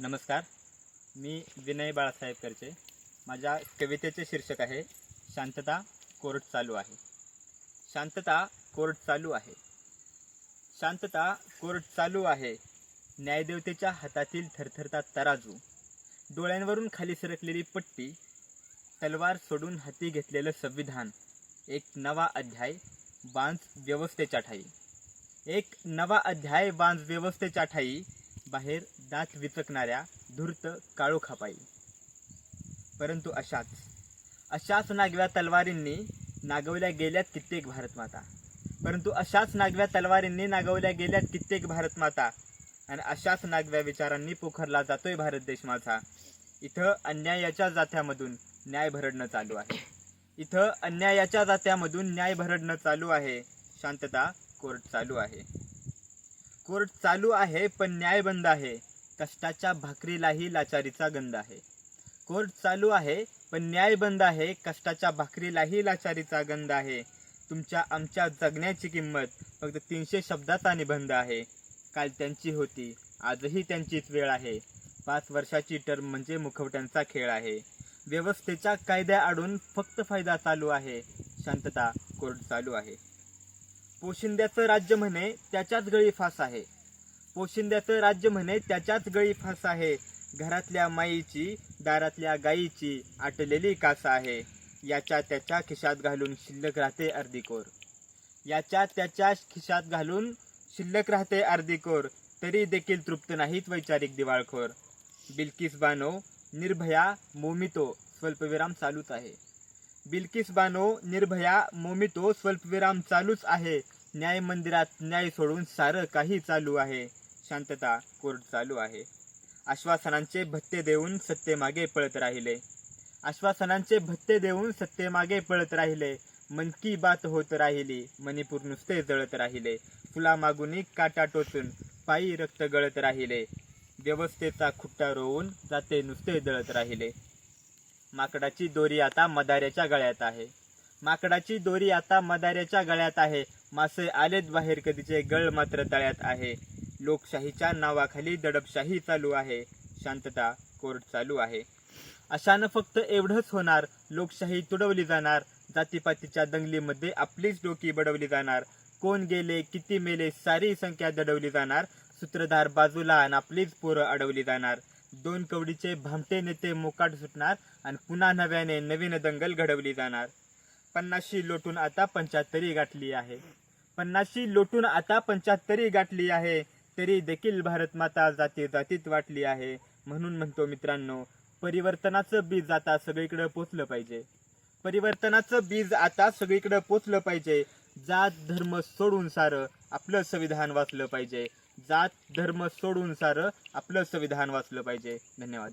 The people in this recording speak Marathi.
नमस्कार. मी विनय बाळासाहेब करचे माझ्या कवितेचे शीर्षक आहे शांतता कोर्ट चालू आहे. शांतता कोर्ट चालू आहे. शांतता कोर्ट चालू आहे. न्यायदेवतेच्या हातातील थरथरता तराजू. डोळ्यांवरून खाली सरकलेली पट्टी. तलवार सोडून हाती घेतलेलं संविधान. एक नवा अध्याय बांज व्यवस्थेच्या ठाई. एक नवा अध्याय बांज व्यवस्थेच्या ठाई. बाहेर दात विचकणाऱ्या धूर्त काळोखापायी परंतु अशाच अशाच नागव्या तलवारींनी नागवल्या गेल्यात कित्येक भारतमाता. परंतु अशाच नागव्या तलवारींनी नागवल्या गेल्यात कित्येक भारतमाता आणि अशाच नागव्या विचारांनी पोखरला जातोय भारत देश माझा. इथं अन्यायाच्या जात्यामधून न्याय भरडणं चालू आहे. इथं अन्यायाच्या जात्यामधून न्याय भरडणं चालू आहे. शांतता कोर्ट चालू आहे. कोर्ट चालू आहे पण न्याय बंद आहे. कष्टाच्या भाकरीलाही लाचारीचा गंध आहे. कोर्ट चालू आहे पण न्याय बंद आहे कष्टाच्या भाकरीलाही लाचारीचा गंध आहे. तुमच्या आमच्या जगण्याची किंमत फक्त तीनशे शब्दाचा निबंध आहे. काल त्यांची होती आजही त्यांचीच वेळ आहे. पाच वर्षाची टर्म म्हणजे मुखवट्यांचा खेळ आहे. व्यवस्थेच्या कायद्याआडून फक्त फायदा चालू आहे. शांतता कोर्ट चालू आहे. पोशिंद्याचं राज्य म्हणे त्याच्याच गळी फास आहे. पोशिंद्याचं राज्य म्हणे त्याच्याच गळी फास आहे. घरातल्या माईची दारातल्या गाईची आटलेली कास आहे. याच्या त्याच्या खिशात घालून शिल्लक राहते अर्धी कोर. याच्या त्याच्या खिशात घालून शिल्लक राहते अर्धी कोर. तरी देखील तृप्त नाहीत वैचारिक दिवाळखोर. बिल्किस बानो निर्भया मोमितो स्वल्पविराम चालूच आहे. बिल्किस बानो निर्भया मोमितो स्वल्पविराम चालूच आहे. न्याय मंदिरात न्याय सोडून सारं काही चालू आहे. शांतता कोर्ट चालू आहे. आश्वासनांचे भत्ते देऊन सत्तेमागे पळत राहिले. आश्वासनांचे भत्ते देऊन सत्तेमागे पळत राहिले. मन की बात होत राहिली. मणिपूर नुसते जळत राहिले. फुलामागुनी काटा टोचून पायी रक्त गळत राहिले. व्यवस्थेचा खुट्टा रोवून जाते नुसते जळत राहिले. माकडाची दोरी आता मदाऱ्याच्या गळ्यात आहे. माकडाची दोरी आता मदाऱ्याच्या गळ्यात आहे. मासे आलेत बाहेर कधीचे गळ मात्र तळ्यात आहे. लोकशाहीच्या नावाखाली दडपशाही चालू आहे. शांतता कोर्ट चालू आहे. अशानं फक्त एवढंच होणार लोकशाही तुडवली जाणार. जातीपातीच्या दंगलीमध्ये आपलीच डोकी बडवली जाणार. कोण गेले किती मेले सारी संख्या दडवली जाणार. सूत्रधार बाजूला आणि आपलीच पोरं अडवली जाणार. दोन कवडीचे भामटे नेते मोकाट सुटणार आणि पुन्हा नव्याने नवीन दंगल घडवली जाणार. पन्नासशी लोटून आता पंच्याहत्तरी गाठली आहे. पन्नासशी लोटून आता पंच्याहत्तरी गाठली आहे तरी देखील भारत माता जाती जातीत वाटली आहे. म्हणून म्हणतो मित्रांनो परिवर्तनाचं बीज आता सगळीकडे पोचलं पाहिजे. परिवर्तनाचं बीज आता सगळीकडे पोचलं पाहिजे. जात धर्म सोडून सारं आपलं संविधान वाचलं पाहिजे. जात धर्म सोडून सारं आपलं संविधान वाचलं पाहिजे. धन्यवाद.